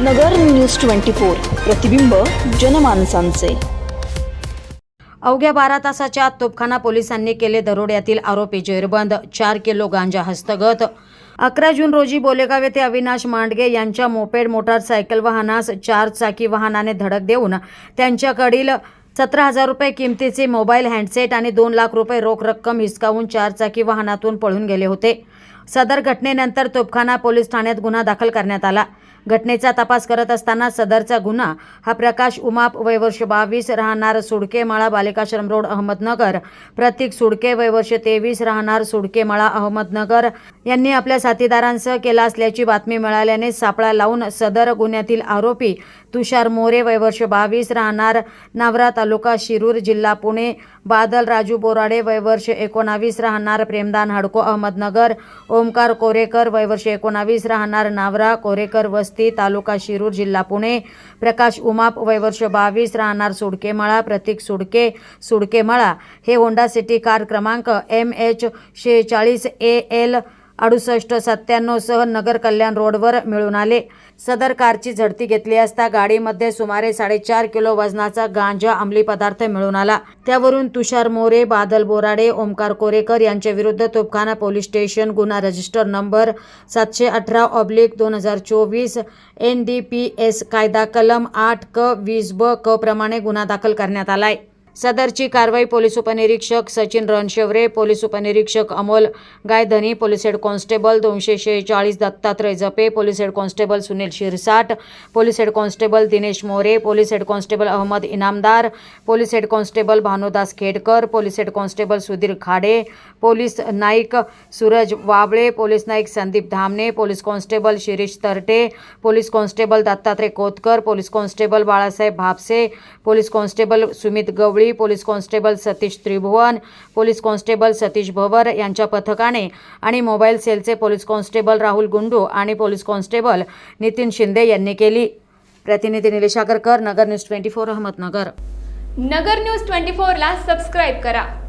नगर news twenty four प्रतिबिंब जनमानसांचे. अवघ्या बारा तासाच्या आत तोपखाना पोलिसांनी केले दरोड्यातील आरोपी जेरबंद चार किलो गांजा हस्तगत. अकरा जून रोजी बोलेगाव येथे अविनाश मांडगे यांच्या मोपेड मोटारसायकल वाहनास चार चाकी वाहनाने धडक देऊन त्यांच्याकडील सतरा हजार रुपये किमतीचे मोबाईल हँडसेट आणि दोन लाख रुपये रोख रक्कम हिसकावून चार चाकी वाहनातून पळून गेले होते. सदर घटनेनंतर तोपखाना पोलीस ठाण्यात गुन्हा दाखल करण्यात आला. घटनेचा तपास करत असताना सदरचा गुन्हा हा प्रकाश उमाप वयवर्ष बावीस राहणार सुडकेमाळा बालिकाश्रम रोड अहमदनगर. प्रतीक सुडके वयवर्ष तेवीस राहणार सुडकेमाळा अहमदनगर. यांनी आपल्या साथीदारांसह केला असल्याची बातमी मिळाल्याने सापळा लावून सदर गुन्ह्यातील आरोपी तुषार मोरे वयवर्ष बावीस राहणार नावरा तालुका शिरूर जिल्हा पुणे. बादल राजू बोराडे वयवर्ष एकोणावीस राहणार प्रेमदान हडको अहमदनगर. ओमकार कोरेकर वयवर्ष एकोणावीस राहणार नावरा कोरेकर वस्ती तालुका शिरूर जिल्हा पुणे. प्रकाश उमाप वयवर्ष बावीस राहणार सुडकेमाळा प्रतीक सुडके सुडकेमाळा हे होंडा सिटी कार क्रमांक एम एच शेहेचाळीस ए एल अडुसष्ट सत्त्याण्णवसह नगर कल्याण रोडवर मिळून आले. सदर कारची झडती घेतली असता गाडीमध्ये सुमारे साडेचार किलो वजनाचा गांजा अंमली पदार्थ मिळून आला. त्यावरून तुषार मोरे बादल बोराडे ओमकार कोरेकर यांच्या विरुद्ध तोपखाना पोलीस स्टेशन गुन्हा रजिस्टर नंबर सातशे अठरा ऑब्लिक दोन हजार चोवीस एन डी पी एस कायदा कलम आठ क वीस ब क प्रमाणे गुन्हा दाखल करण्यात आलाय. सदरची कारवाई पोलीस उपनिरीक्षक सचिन रणशेवरे पोलीस उपनिरीक्षक Amol Gaidhani police head constable दोनशे शेहेचाळीस Dattatray Jape police head constable Sunil Shirsat police head constable Dinesh More police head constable Ahmad Inamdar police head constable Bhanudas Khedkar police head constable Sudhir Khade police Naik Suraj Wable police Naik Sandeep Dhamane police constable Shirish Tarte police constable Dattatray Kotkar police constable Balasaheb Bhapse police constable Sumit Gawali police constable Satish Tribhuvan police constable Satish Bhavar यांच्या पथकाने आणि mobile सेलचे police constable Rahul Gundu आणि police constable Nitin Shinde यांनी केली. प्रतिनिधी Nilesh Agarkar Nagar news twenty four Ahmednagar. Nagar news twenty फोरला subscribe करा.